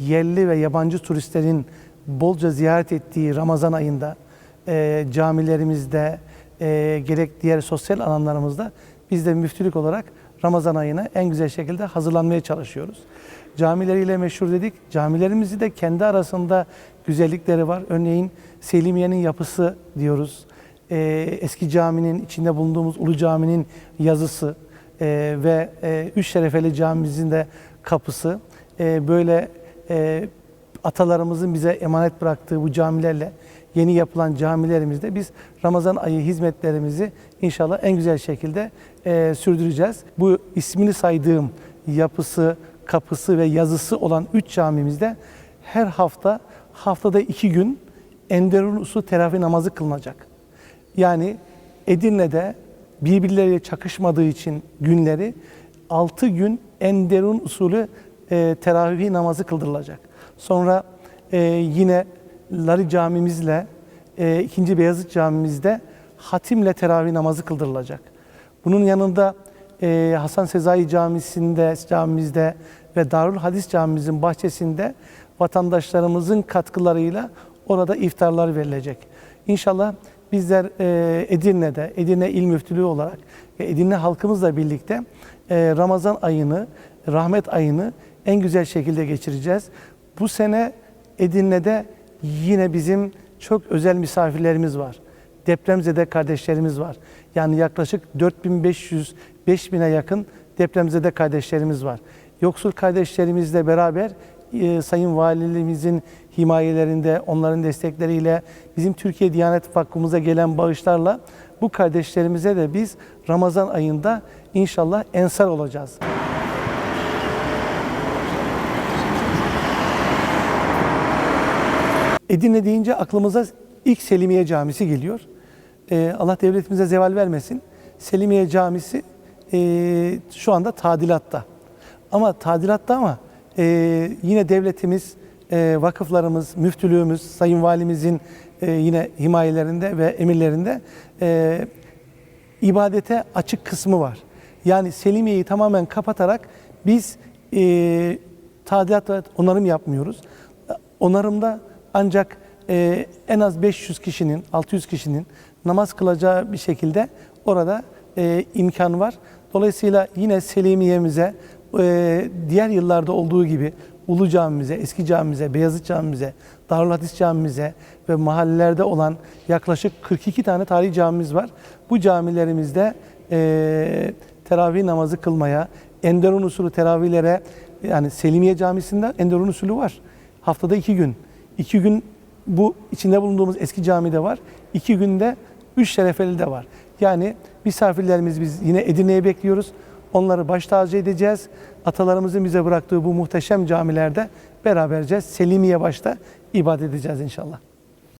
yerli ve yabancı turistlerin bolca ziyaret ettiği Ramazan ayında e, camilerimizde e, gerek diğer sosyal alanlarımızda biz de müftülük olarak Ramazan ayına en güzel şekilde hazırlanmaya çalışıyoruz. Camileriyle meşhur dedik. Camilerimizi de kendi arasında güzellikleri var. Örneğin Selimiye'nin yapısı diyoruz. E, eski caminin içinde bulunduğumuz Ulu Cami'nin yazısı e, ve e, Üç Şerefeli Camimizin de kapısı e, böyle e, atalarımızın bize emanet bıraktığı bu camilerle yeni yapılan camilerimizde biz Ramazan ayı hizmetlerimizi inşallah en güzel şekilde e, sürdüreceğiz. Bu ismini saydığım yapısı, kapısı ve yazısı olan üç camimizde her hafta haftada iki gün Enderun usul teravih namazı kılınacak. Yani Edirne'de birbirleriyle çakışmadığı için günleri 6 gün Enderun usulü e, teravih namazı kıldırılacak. Sonra e, yine Lari camimizle e, 2. Beyazıt camimizde hatimle teravih namazı kıldırılacak. Bunun yanında e, Hasan Sezai Camisi'nde, camimizde ve Darül Hadis Camimizin bahçesinde vatandaşlarımızın katkılarıyla orada iftarlar verilecek. İnşallah bizler e, Edirne'de, Edirne İl Müftülüğü olarak ve Edirne halkımızla birlikte e, Ramazan ayını, rahmet ayını en güzel şekilde geçireceğiz. Bu sene Edirne'de yine bizim çok özel misafirlerimiz var. Depremzede kardeşlerimiz var. Yani yaklaşık 4500-5000'e yakın depremzede kardeşlerimiz var. Yoksul kardeşlerimizle beraber e, Sayın Valiliğimizin himayelerinde, onların destekleriyle, bizim Türkiye Diyanet Vakfımıza gelen bağışlarla bu kardeşlerimize de biz Ramazan ayında inşallah ensar olacağız. Edirne deyince aklımıza ilk Selimiye Camisi geliyor. Ee, Allah devletimize zeval vermesin. Selimiye Camisi e, şu anda tadilatta. Ama tadilatta ama e, yine devletimiz, vakıflarımız, müftülüğümüz, Sayın Valimizin yine himayelerinde ve emirlerinde ibadete açık kısmı var. Yani Selimiye'yi tamamen kapatarak biz e, tadilat ve onarım yapmıyoruz. Onarımda ancak e, en az 500 kişinin, 600 kişinin namaz kılacağı bir şekilde orada e, imkan var. Dolayısıyla yine Selimiye'mize e, diğer yıllarda olduğu gibi Ulu Camimize, Eski Camimize, Beyazıt Camimize, Darül Hadis Camimize ve mahallelerde olan yaklaşık 42 tane tarihi camimiz var. Bu camilerimizde e, teravih namazı kılmaya, Enderun usulü teravihlere yani Selimiye Camisi'nde Enderun usulü var. Haftada iki gün. İki gün bu içinde bulunduğumuz eski camide var. İki günde üç şerefeli de var. Yani misafirlerimiz biz yine Edirne'ye bekliyoruz. Onları baş tacı edeceğiz. Atalarımızın bize bıraktığı bu muhteşem camilerde beraberce Selimiye başta ibadet edeceğiz inşallah.